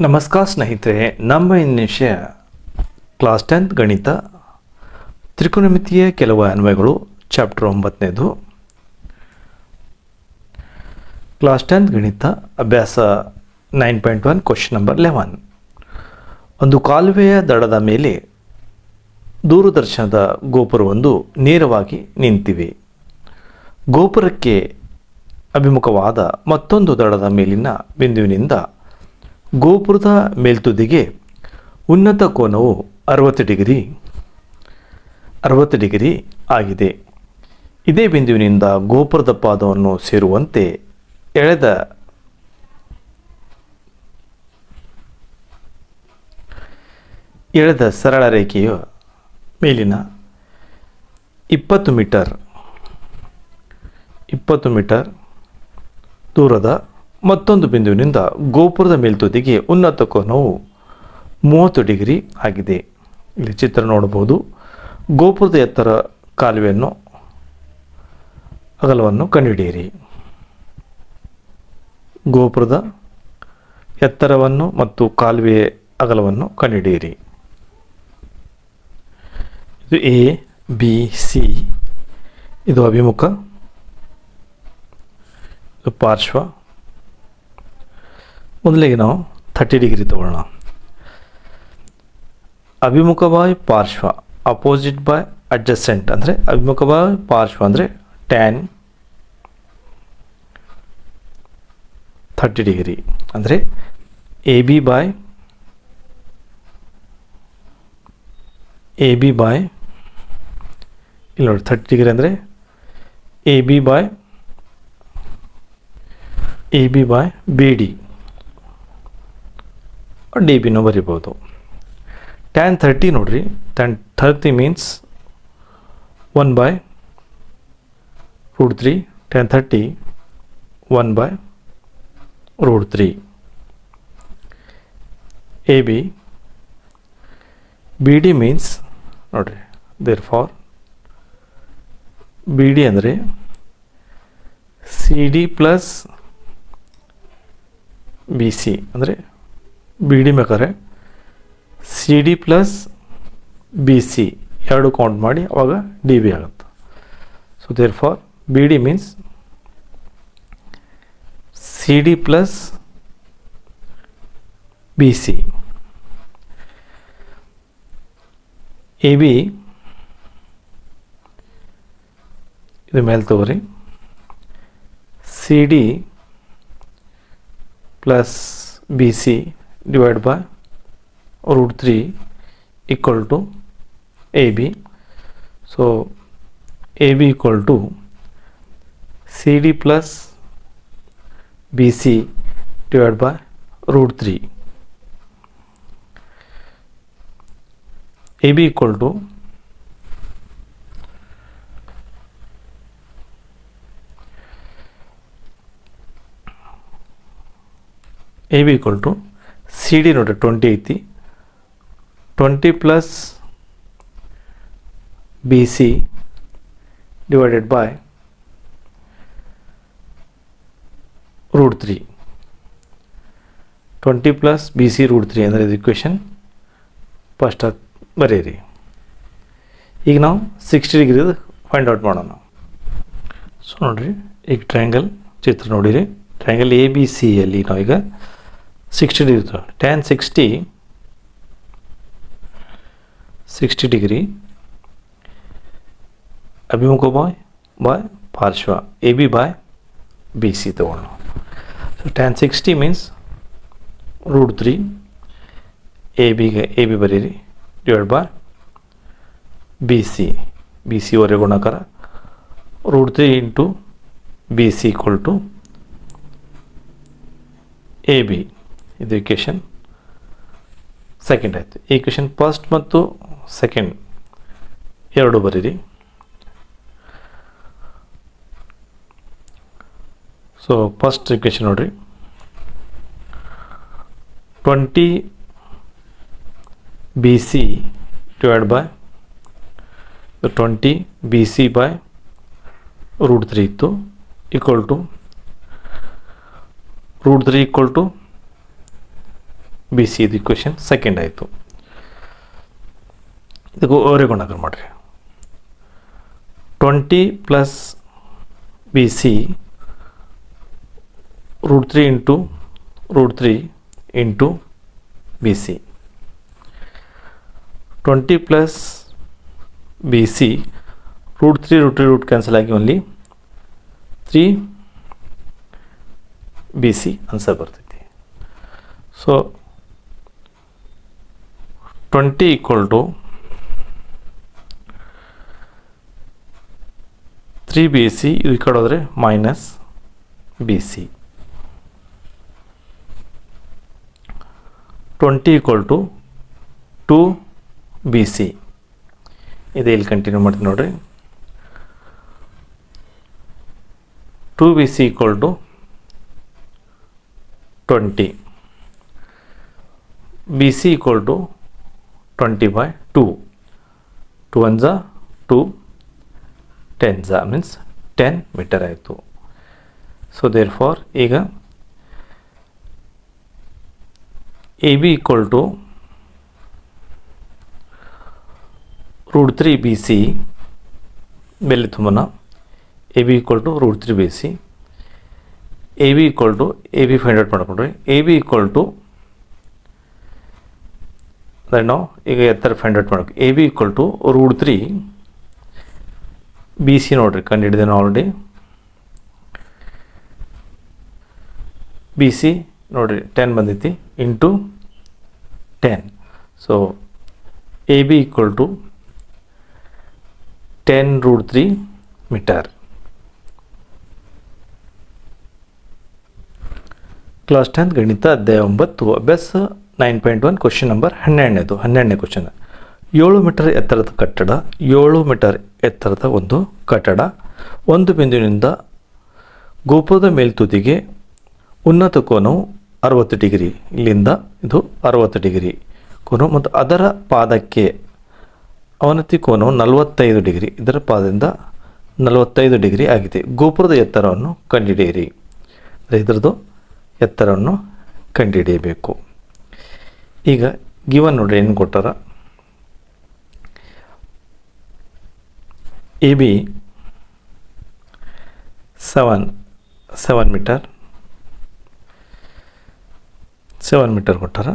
ನಮಸ್ಕಾರ ಸ್ನೇಹಿತರೆ, ನಮ್ಮ ವಿಷಯ ಕ್ಲಾಸ್ ಟೆಂತ್ ಗಣಿತ ತ್ರಿಕೋನಮಿತಿಯ ಕೆಲವು ಅನ್ವಯಗಳು, ಚಾಪ್ಟರ್ ಒಂಬತ್ತನೇದು. ಕ್ಲಾಸ್ ಟೆಂತ್ ಗಣಿತ, ಅಭ್ಯಾಸ nine point one, question number eleven. ಒಂದು ಕಾಲುವೆಯ ದಡದ ಮೇಲೆ ದೂರದರ್ಶನದ ಗೋಪುರವೊಂದು ನೇರವಾಗಿ ನಿಂತಿವೆ. ಗೋಪುರಕ್ಕೆ ಅಭಿಮುಖವಾದ ಮತ್ತೊಂದು ದಡದ ಮೇಲಿನ ಬಿಂದುವಿನಿಂದ ಗೋಪುರದ ಮೇಲ್ತುದಿಗೆ ಉನ್ನತ ಕೋನವು ಅರವತ್ತು ಡಿಗ್ರಿ ಅರವತ್ತು ಡಿಗ್ರಿ ಆಗಿದೆ. ಇದೇ ಬಿಂದುವಿನಿಂದ ಗೋಪುರದ ಪಾದವನ್ನು ಸೇರುವಂತೆ ಎಳೆದ ಎಳೆದ ಸರಳ ರೇಖೆಯ ಮೇಲಿನ ಇಪ್ಪತ್ತು ಮೀಟರ್ ಇಪ್ಪತ್ತು ಮೀಟರ್ ದೂರದ ಮತ್ತೊಂದು ಬಿಂದುವಿನಿಂದ ಗೋಪುರದ ಮೇಲ್ತುದಿಗೆ ಉನ್ನತ ಕೋನವು ಮೂವತ್ತು ಡಿಗ್ರಿ ಆಗಿದೆ. ಇಲ್ಲಿ ಚಿತ್ರ ನೋಡಬಹುದು. ಗೋಪುರದ ಎತ್ತರ ಕಾಲುವೆಯನ್ನು, ಅಗಲವನ್ನು ಕಂಡುಹಿಡಿಯಿರಿ. ಗೋಪುರದ ಎತ್ತರವನ್ನು ಮತ್ತು ಕಾಲುವೆಯ ಅಗಲವನ್ನು ಕಂಡುಹಿಡಿಯಿರಿ. ಇದು ಎ, ಬಿ, ಸಿ. ಇದು ಅಭಿಮುಖ. ಇದು ಪಾರ್ಶ್ವ. ಮೊದಲಿಗೆ ನಾವು ಥರ್ಟಿ ಡಿಗ್ರಿ ತಗೊಳ್ಳೋಣ. ಅಭಿಮುಖ ಬಾಯ್ ಪಾರ್ಶ್ವ ಅಪೋಸಿಟ್ ಬಾಯ್ ಅಡ್ಜಸೆಂಟ್ ಅಂದರೆ ಅಭಿಮುಖ ಬಾಯ್ ಪಾರ್ಶ್ವ ಅಂದರೆ ಟ್ಯಾನ್ ಥರ್ಟಿ ಡಿಗ್ರಿ ಅಂದರೆ A B by A B by ಇಲ್ಲಿ ನೋಡಿ ಥರ್ಟಿ ಡಿಗ್ರಿ ಅಂದರೆ A B by A B by B D D ಬಿನೂ ಬರಿಬೋದು. ಟ್ಯಾನ್ ಥರ್ಟಿ ನೋಡ್ರಿ. Tan thirty means one by root three tan thirty one by root three A B B D means ನೋಡ್ರಿ there for B D ಅಂದರೆ C D plus B C ಅಂದರೆ B D ಬೇಕಾದ್ರೆ C D plus B C ಎರಡು count ಮಾಡಿ, ಅವಾಗ D B ಆಗುತ್ತೆ. So therefore B D means C D plus B C A B ಇದು ಮೇಲೆ ತಗೋರಿ. C D plus B C divide by root three equal to A B so A B equal to C D plus B C divide by root three A B C D ನೋಡ್ರಿ twenty ಐತಿ. Twenty plus B C divided by root three twenty plus B C root three ಅಂದರೆ ಇದು equation first ಬರೀರಿ. ಈಗ ನಾವು sixty ಡಿಗ್ರಿದು find out ಮಾಡೋಣ. So ನೋಡಿರಿ, ಈಗ ಟ್ರಯಾಂಗಲ್ ಚಿತ್ರ ನೋಡಿರಿ. ಟ್ರಯಾಂಗಲ್ ಎ ಬಿ ಸಿಯಲ್ಲಿ ನಾವೀಗ sixty degree tan sixty sixty degree ಅಭಿಮುಖ ಬಾಯ್ ಬಾಯ್ ಪಾರ್ಶ್ವ A B by B C ತಗೊಳ್ಳೋಣ so tan sixty means root three A ಬಿಗೆ ಎ ಬಿ ಬರೀರಿ divide by B C B C ವರೆ ಗುಣಾಕಾರ root three into B C equal to A B ಇದು equation second ಆಯಿತು. Equation first ಮತ್ತು second ಎರಡು ಬರೀರಿ. ಸೊ ಫಸ್ಟ್ ಇಕ್ವೇಷನ್ ನೋಡಿರಿ. Twenty B C divide by twenty B C by root three ಇತ್ತು. Equal to root three equal to B, C ಇದು question second ಆಯಿತು. ಇದಕ್ಕೆ ಗುಣಾಕಾರ ಮಾಡಿರಿ. Twenty plus B C root three into root three into B C twenty plus B C root three root three root cancel ಆಗಿ only three B C answer ಬರ್ತೈತಿ. So twenty equal to three B C, ಇದು ಈ ಕಡೆ ಹೋದರೆ minus B C. Twenty equal to two B C. ಇದೆ ಇಲ್ಲಿ continue ಮಾಡ್ತೀನಿ ನೋಡ್ರಿ. Two B C equal to twenty. B C equal to twenty by two two one Jha two ten ಝಾ means ten meter ಆಯಿತು. ಸೊ ದೇರ್ ಫಾರ್ ಈಗ A B equal to root three B C ಬೆಲೆ ತುಂಬನ A B equal to root three B C A B equal to A B find out ಮಾಡ್ಕೊಂಡ್ರಿ. A B equal to ಅದೇ ನಾವು ಈಗ ಎತ್ತರ find out ಮಾಡಬೇಕು. A B equal to root three B C ನೋಡ್ರಿ ಕಂಡು ಹಿಡಿದೇನು ಆಲ್ರೆಡಿ ಬಿ ಸಿ ನೋಡ್ರಿ ಟೆನ್ ಬಂದೈತಿ. Into ten so A B equal to ten root three meter class tenth ಗಣಿತ ಅಧ್ಯಾಯ ಒಂಬತ್ತು. ಅಭ್ಯಾಸ nine point one question number ಹನ್ನೆರಡನೇದು, ಹನ್ನೆರಡನೇ ಕ್ವಶನ್. ಏಳು ಮೀಟರ್ ಎತ್ತರದ ಕಟ್ಟಡ, ಏಳು ಮೀಟರ್ ಎತ್ತರದ ಒಂದು ಕಟ್ಟಡ. ಒಂದು ಬಿಂದುವಿನಿಂದ ಗೋಪುರದ ಮೇಲ್ತುದಿಗೆ ಉನ್ನತ ಕೋನವು ಅರವತ್ತು ಡಿಗ್ರಿ, ಇಲ್ಲಿಂದ ಇದು ಅರವತ್ತು ಡಿಗ್ರಿ ಕೋನ ಮತ್ತು ಅದರ ಪಾದಕ್ಕೆ ಅವನತಿ ಕೋನವು ನಲವತ್ತೈದು ಡಿಗ್ರಿ, ಇದರ ಪಾದದಿಂದ ನಲವತ್ತೈದು ಡಿಗ್ರಿ ಆಗಿದೆ. ಗೋಪುರದ ಎತ್ತರವನ್ನು ಕಂಡುಹಿಡಿಯಿರಿ ಅಂದರೆ ಇದರದ್ದು ಎತ್ತರವನ್ನು ಕಂಡುಹಿಡಿಯಬೇಕು ಈಗ ಗಿವನ್ ನೋಡ್ರಿ ಏನು ಕೊಟ್ಟಾರ? A B seven seven meter seven meter ಕೊಟ್ಟಾರ?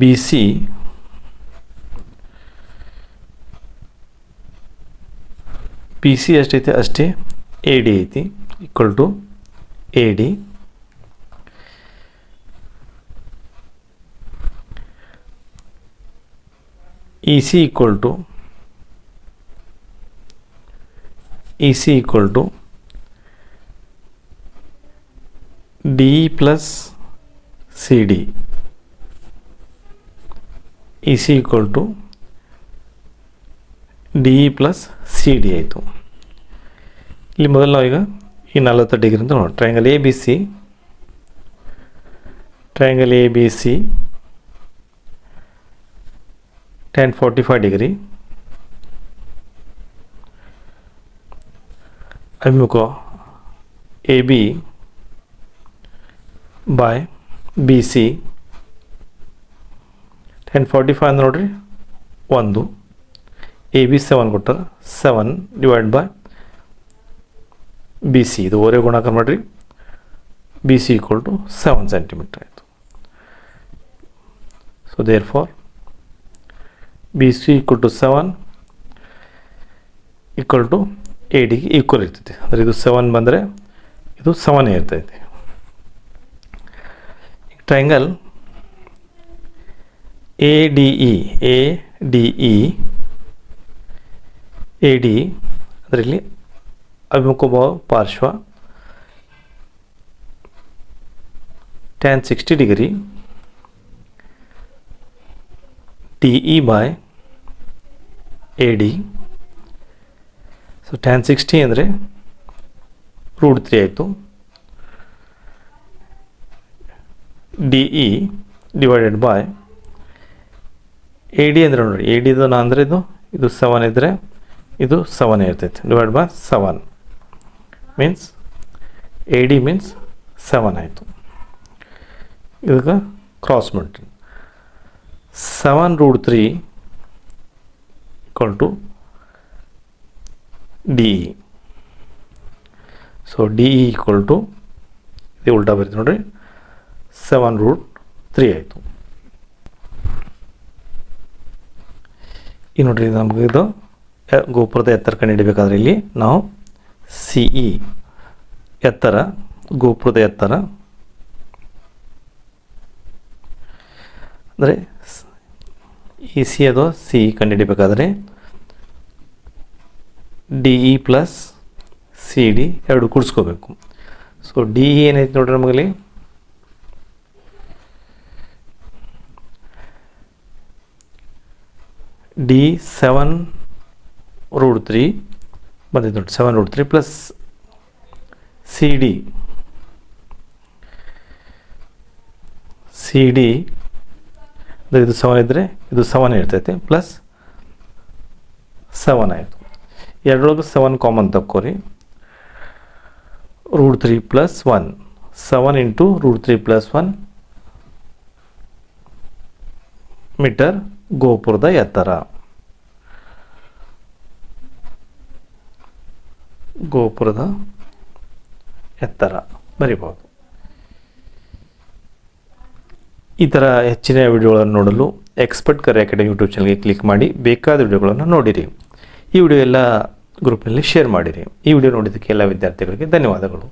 ಬಿ ಸಿ ಪಿ ಸಿ ಎಷ್ಟೈತೆ? ಅಷ್ಟೇ ಎ ಡಿ ಐತಿ equal to A D E C equal to E C equal to D plus C D E C equal to D plus C D ಆಯಿತು ಇಲ್ಲಿ ಮೊದಲು ನಾವೀಗ ಈ ನಲವತ್ತು ಡಿಗ್ರಿ ಅಂತ ನೋಡಿ triangle A B C triangle A B C ten forty five degree ಅಭಿಮುಖ A B by B C ten forty five ಅಂದ್ರೆ ನೋಡ್ರಿ ಒಂದು ಎ ಬಿ ಸೆವೆನ್ ಕೊಟ್ಟಾರ seven divide by B C ಇದು ಓರೆ ಗುಣಾಕಾರ ಮಾಡಿರಿ B C equal to seven centimeter ಆಯಿತು. So therefore B C equal to seven equal to A ಡಿಗೆ ಈಕ್ವಲ್ ಇರ್ತೈತಿ. ಅಂದರೆ ಇದು ಸೆವೆನ್ ಬಂದರೆ ಇದು ಸೆವೆನ್ ಇರ್ತೈತಿ. Triangle A D E A D E A D ಅದರಲ್ಲಿ ಅಭಿಮುಖ ಪಾರ್ಶ್ವ. Degree T E by A D so tan sixty ಅಂದರೆ ರೂಟ್ ತ್ರೀ ಆಯಿತು. D E divided by A D ಅಂದರೆ ನೋಡಿರಿ ಎ ಡಿದು ನಾ ಅಂದರೆ ಇದು ಇದು ಸೆವೆನ್ ಇದ್ದರೆ ಇದು ಸೆವೆನ್ ಇರ್ತೈತೆ. Divide by seven means A D means seven ಆಯಿತು. ಇದಕ್ಕೆ ಕ್ರಾಸ್ ಮಾಡ್ತೀನಿ. Seven root three equal to D E so D E equal to ಇದು ಉಲ್ಟಾ ಬರೀತಿ ನೋಡಿರಿ. ಸೆವೆನ್ ರೂಟ್ ತ್ರೀ ಆಯಿತು. ಈ ನೋಡಿರಿ ನಮಗೆ ಇದು, ಗೋಪುರದ ಎತ್ತರ ಕಂಡುಹಿಡಿಬೇಕಾದ್ರೆ ಇಲ್ಲಿ ನಾವು ಸಿ ಇ ಎತ್ತರ, ಗೋಪುರದ ಎತ್ತರ. ಅಂದರೆ ಇ ಸಿ ಅಥವಾ C ಕಂಡುಹಿಡಿಬೇಕಾದ್ರೆ D E plus C D ಎರಡು ಕೂಡಿಸ್ಕೋಬೇಕು. ಸೊ ಡಿ ಇ ಏನೈತೆ ನೋಡ್ರಿ ನಮಗಲ್ಲಿ? ಡಿ ಸೆವೆನ್ ರೂಟ್ ತ್ರೀ ಬಂದಿದೆ ನೋಡಿ seven root three plus C D C D ಇದು ಸೆವೆನ್ ಇದ್ದರೆ ಇದು ಸೆವೆನ್ ಇರ್ತೈತೆ ಪ್ಲಸ್ ಸೆವೆನ್ ಆಯಿತು. ಎರಡರೊಳಗೆ seven common ತಕ್ಕೋರಿ. Root three plus one seven into root three plus one meter ಗೋಪುರದ ಎತ್ತರ. ಗೋಪುರದ ಎತ್ತರ ಬರಿಬೋದು. ಈ ಥರ ಹೆಚ್ಚಿನ ವಿಡಿಯೋಗಳನ್ನು ನೋಡಲು ಎಕ್ಸ್ಪರ್ಟ್ ಕರೆ ಅಕಾಡೆಮಿ ಯೂಟ್ಯೂಬ್ ಚಾನಲ್ಗೆ ಕ್ಲಿಕ್ ಮಾಡಿ ಬೇಕಾದ ವಿಡಿಯೋಗಳನ್ನು ನೋಡಿರಿ. ಈ ವಿಡಿಯೋ ಎಲ್ಲ ಗ್ರೂಪ್ನಲ್ಲಿ ಶೇರ್ ಮಾಡಿರಿ. ಈ ವಿಡಿಯೋ ನೋಡಿದ್ದಕ್ಕೆ ಎಲ್ಲ ವಿದ್ಯಾರ್ಥಿಗಳಿಗೆ ಧನ್ಯವಾದಗಳು.